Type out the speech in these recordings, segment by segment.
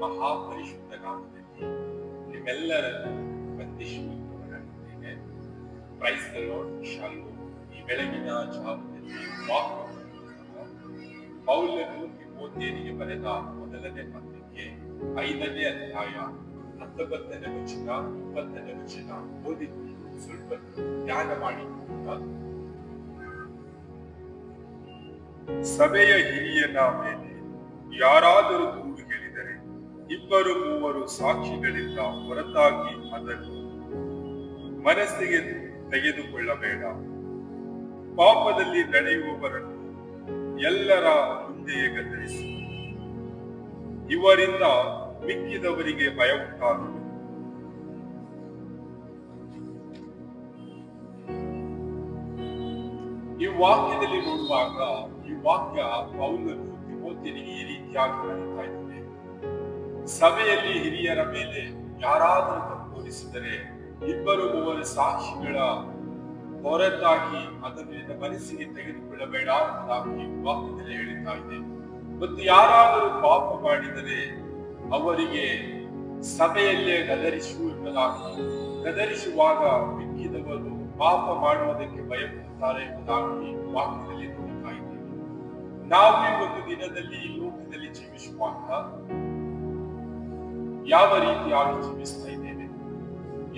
ಮಹಾಪರಿಶುದ್ಧ ನಾಮದಲ್ಲಿ ನಿಮ್ಮೆಲ್ಲರನ್ನು ಕ್ರೈಸ್ತ ಶಾಲು. ಈ ಬೆಳಗಿನ ಜಾವದಲ್ಲಿ ವಾಕ್ಯವನ್ನು ಪೌಲನು ಬರೆದ ಮೊದಲನೇ ಪತ್ರಿಕೆ ಐದನೇ ಅಧ್ಯಾಯ ಹತ್ತೊಂಬತ್ತನೇ ವಚನ, ಇಪ್ಪತ್ತನೇ ವಚನ ಓದಿದ್ದು ಸ್ವಲ್ಪ ಧ್ಯಾನ ಮಾಡಿ ಸಭೆಯ ಹಿರಿಯನ ಮೇಲೆ ಯಾರಾದರೂ ಇಬ್ಬರು ಮೂವರು ಸಾಕ್ಷಿಗಳಿಂದ ಹೊರತಾಗಿ ಅದನ್ನು ಮನಸ್ಸಿಗೆ ತೆಗೆದುಕೊಳ್ಳಬೇಡ. ಪಾಪದಲ್ಲಿ ನಡೆಯುವವರನ್ನು ಎಲ್ಲರ ಮುಂದೆಯೇ ಗದರಿಸಿ. ಇವರಿಂದ ಮಿಕ್ಕಿದವರಿಗೆ ಭಯ ಉಂಟಾಗುವುದು ಈ ವಾಕ್ಯದಲ್ಲಿ ನೋಡುವಾಗ ಈ ವಾಕ್ಯ ಪೌಲನು ತಿಮೋತಿನಿಗೆ ಈ ರೀತಿಯಾಗಿ ಸಭೆಯಲ್ಲಿ ಹಿರಿಯರ ಮೇಲೆ ಯಾರಾದರೂ ತಪ್ಪೋಲಿಸಿದರೆ ಇಬ್ಬರು ಮೂವರು ಸಾಕ್ಷಿಗಳ ಹೊರತಾಗಿ ನಿನ್ನ ಮನಸ್ಸಿಗೆ ತೆಗೆದುಕೊಳ್ಳಬೇಡ ಎಂಬುದಾಗಿ ವಾಕ್ಯದಲ್ಲಿ ಹೇಳುತ್ತಾ ಇದೆ. ಮತ್ತು ಯಾರಾದರೂ ಪಾಪ ಮಾಡಿದರೆ ಅವರಿಗೆ ಸಭೆಯಲ್ಲೇ ಗದರಿಸು ಎಂಬುದಾಗಿ ಗದರಿಸುವಾಗ ಮಿಕ್ಕಿದವರು ಪಾಪ ಮಾಡುವುದಕ್ಕೆ ಭಯಪಡುತ್ತಾರೆ ಎಂಬುದಾಗಿ ವಾಕ್ಯದಲ್ಲಿ ನೋಡುತ್ತಾ ಇದ್ದೇವೆ. ನಾವು ಈ ಒಂದು ದಿನದಲ್ಲಿ ಲೋಕದಲ್ಲಿ ಜೀವಿಸುವಾಗ ಯಾವ ರೀತಿಯಾಗಿ ಜೀವಿಸ್ತಾ ಇದ್ದೇವೆ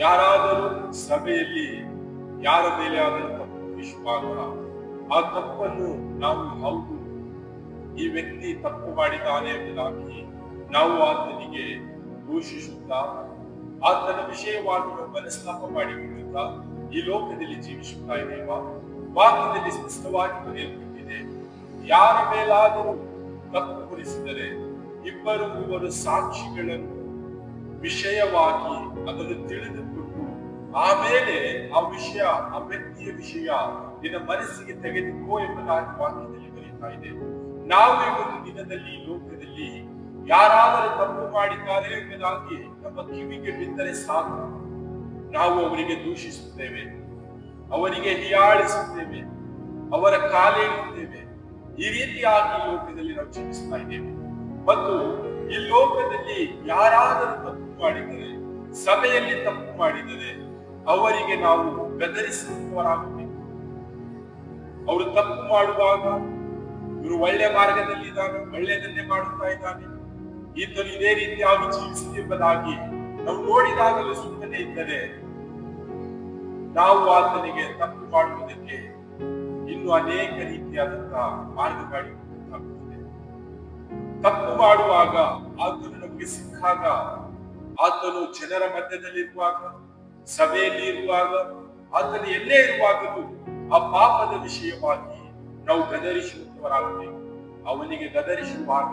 ಯಾರಾದರೂ ಸಭೆಯಲ್ಲಿ ಯಾರ ಮೇಲೆ ಆದರೂ ತಪ್ಪು ವಿಶ್ವಾಸ ಆ ತಪ್ಪನ್ನು ನಾವು ಹೌದು, ಈ ವ್ಯಕ್ತಿ ತಪ್ಪು ಮಾಡಿದ್ದಾನೆ ಎಂಬುದಾಗಿ ನಾವು ಆತನಿಗೆ ದೂಷಿಸುತ್ತಾ, ಆತನ ವಿಷಯವಾಗಿ ಮನಸ್ತಾಪ ಮಾಡಿಕೊಳ್ಳುತ್ತಾ, ಈ ಲೋಕದಲ್ಲಿ ಜೀವಿಸುತ್ತಾ ಇದ್ದೇವ? ವಾಕ್ಯದಲ್ಲಿ ಸ್ಪಷ್ಟವಾಗಿ ಬರೆಯಲ್ಪಟ್ಟಿದೆ, ಯಾರ ಮೇಲಾದರೂ ತಪ್ಪು ಕೊಡಿಸಿದರೆ ಇಬ್ಬರು ಮೂವರು ಸಾಕ್ಷಿಗಳನ್ನು ವಿಷಯವಾಗಿ ಅದನ್ನು ತಿಳಿದುಕೊಂಡು ಆಮೇಲೆ ಆ ವಿಷಯ, ಆ ವ್ಯಕ್ತಿಯ ವಿಷಯ ನಿನ್ನ ಮನಸ್ಸಿಗೆ ತೆಗೆದುಕೋ ಎಂಬುದಾಗಿ ವಾಕ್ಯದಲ್ಲಿ ಬರೀತಾ ಇದೆ. ನಾವು ಒಂದು ದಿನದಲ್ಲಿ ಲೋಕದಲ್ಲಿ ಯಾರಾದರೂ ತಪ್ಪು ಮಾಡಿದ್ದಾರೆ ಎಂಬುದಾಗಿ ನಮ್ಮ ಕಿವಿಗೆ ಬಿದ್ದರೆ ಸಾಕು. ನಾವು ಅವರಿಗೆ ದೂಷಿಸುತ್ತೇವೆ, ಅವರಿಗೆ ಹಿಯಾಳಿಸುತ್ತೇವೆ, ಅವರ ಕಾಲೇಳುತ್ತೇವೆ ಈ ರೀತಿಯಾಗಿ ಲೋಕದಲ್ಲಿ ನಾವು ಜೀವಿಸ್ತಾ ಇದ್ದೇವೆ. ಮತ್ತು ಈ ಲೋಕದಲ್ಲಿ ಯಾರಾದರೂ ತಪ್ಪು ಮಾಡಿದರೆ, ಸಭೆಯಲ್ಲಿ ತಪ್ಪು ಮಾಡಿದರೆ ಅವರಿಗೆ ನಾವು ಬೆದರಿಸುವವರಾಗಬೇಕು. ಅವರು ತಪ್ಪು ಮಾಡುವಾಗ ಇವರು ಒಳ್ಳೆ ಮಾರ್ಗದಲ್ಲಿ ಇದ್ದಾನೆ ಒಳ್ಳೆಯದನ್ನೇ ಮಾಡುತ್ತಾ ಇದ್ದಾನೆ. ಈತನು ಇದೇ ರೀತಿಯಾಗಿ ಜೀವಿಸಲಿ ಎಂಬುದಾಗಿ ನಾವು ನೋಡಿದಾಗಲೂ ಸುಮ್ಮನೆ ಇದ್ದರೆ ನಾವು ಆತನಿಗೆ ತಪ್ಪು ಮಾಡುವುದಕ್ಕೆ ಇನ್ನು ಅನೇಕ ರೀತಿಯಾದಂತಹ ಮಾರ್ಗಗಳಿವೆ. ಮಾಡುವಾಗ ಆತನು ನಮಗೆ ಸಿಕ್ಕಾಗ, ಆತನು ಜನರ ಮಧ್ಯದಲ್ಲಿರುವಾಗ, ಸಭೆಯಲ್ಲಿ ಇರುವಾಗ, ಆತನು ಎಲ್ಲೇ ಇರುವಾಗಲೂ ಆ ಪಾಪದ ವಿಷಯವಾಗಿ ನಾವು ಗದರಿಸುವವರಾಗಬೇಕು. ಅವನಿಗೆ ಗದರಿಸುವಾಗ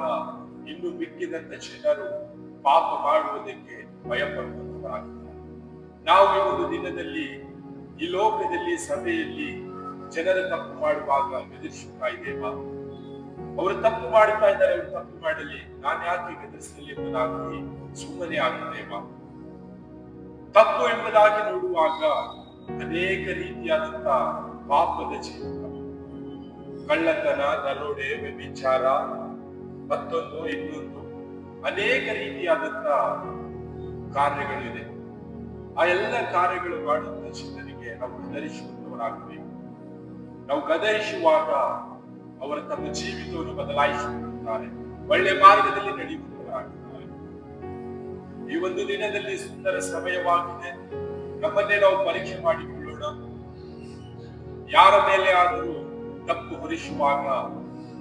ಇನ್ನು ಮಿಕ್ಕಿದಂತ ಜನರು ಪಾಪ ಮಾಡುವುದಕ್ಕೆ ಭಯಪಡುವಂತವರಾಗಿದ್ದಾರೆ ನಾವು ಈ ಒಂದು ದಿನದಲ್ಲಿ ಈ ಲೋಕದಲ್ಲಿ, ಸಭೆಯಲ್ಲಿ ಜನರ ತಪ್ಪು ಮಾಡುವಾಗ ಗದರಿಸುತ್ತಾ ಇದ್ದೇವಾ? ಅವರು ತಪ್ಪು ಮಾಡುತ್ತಾ ಇದ್ದಾರೆ ಅವರು ತಪ್ಪು ಮಾಡಲಿ, ನಾನು ಯಾಕೆ ಗದರಿಸಲಿ ಎಂಬುದಾಗಿ ಸುಮ್ಮನೆ ಆಗಿದ್ದೇವ ತಪ್ಪು ಎಂಬುದಾಗಿ ನೋಡುವಾಗ ಅನೇಕ ರೀತಿಯಾದಂತ ಪಾಪದ ಜೀವನ ಕಳ್ಳತನ, ದರೋಡೆ, ವ್ಯಭಿಚಾರ, ಮತ್ತೊಂದು ಇನ್ನೊಂದು ಅನೇಕ ರೀತಿಯಾದಂತ ಕಾರ್ಯಗಳಿದೆ ಆ ಎಲ್ಲ ಕಾರ್ಯಗಳು ಮಾಡುವಂತ ಜನರಿಗೆ ನಾವು ಗದರಿಸುವಂತವರಾಗಬೇಕು ನಾವು ಗದರಿಸುವಾಗ ಅವರು ತಮ್ಮ ಜೀವಿತವನ್ನು ಬದಲಾಯಿಸಿಕೊಳ್ಳುತ್ತಾರೆ ಒಳ್ಳೆ ಮಾರ್ಗದಲ್ಲಿ ನಡೆಯುವವರಾಗುತ್ತಾರೆ ಈ ಒಂದು ದಿನದಲ್ಲಿ ಸುಂದರ ಸಮಯವಾಗಿದೆ. ನಮ್ಮನ್ನೇ ನಾವು ಪರೀಕ್ಷೆ ಮಾಡಿಕೊಳ್ಳೋಣ. ಯಾರ ಮೇಲೆ ಆದರೂ ತಪ್ಪು ಹೊರಿಸುವಾಗ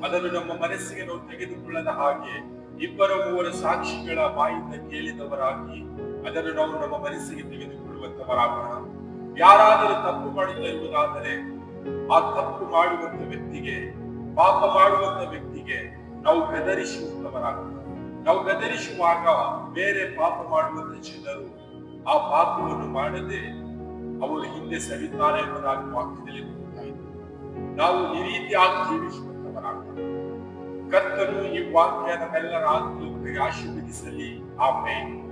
ಅದನ್ನು ನಮ್ಮ ಮನಸ್ಸಿಗೆ ನಾವು ತೆಗೆದುಕೊಳ್ಳದ ಹಾಗೆ ಇಬ್ಬರ ಮೂವರ ಸಾಕ್ಷಿಗಳ ಬಾಯಿಂದ ಕೇಳಿದವರಾಗಿ ಅದನ್ನು ನಾವು ನಮ್ಮ ಮನಸ್ಸಿಗೆ ತೆಗೆದುಕೊಳ್ಳುವಂತವರಾಗೋಣ. ಯಾರಾದರೂ ತಪ್ಪು ಮಾಡುತ್ತಿರುವುದಾದರೆ ಆ ತಪ್ಪು ಮಾಡುವಂತ ವ್ಯಕ್ತಿಗೆ ಪಾಪ ಮಾಡುವಂತ ವ್ಯಕ್ತಿಗೆ ನಾವು ಗದರಿಸುವಂತವರಾಗೋಣ ನಾವು ಗದರಿಸುವಾಗ ಬೇರೆ ಪಾಪ ಮಾಡುವಂತ ಜನರು ಆ ಪಾಪವನ್ನು ಮಾಡದೆ ಅವರು ಹಿಂದೆ ಸರಿತಾರೆ ಎಂಬುದಾಗಿ ವಾಕ್ಯದಲ್ಲಿ ನಾವು ಈ ರೀತಿಯಾಗಿ ಜೀವಿಸುವಂತವರಾಗ್ತೇವೆ. ಕರ್ತನು ಈ ವಾಕ್ಯ ನಮ್ಮೆಲ್ಲರ ಆತ್ಮಗಳಿಗೆ ಆಶೀರ್ವದಿಸಲಿ. ಆಮೇಲೆ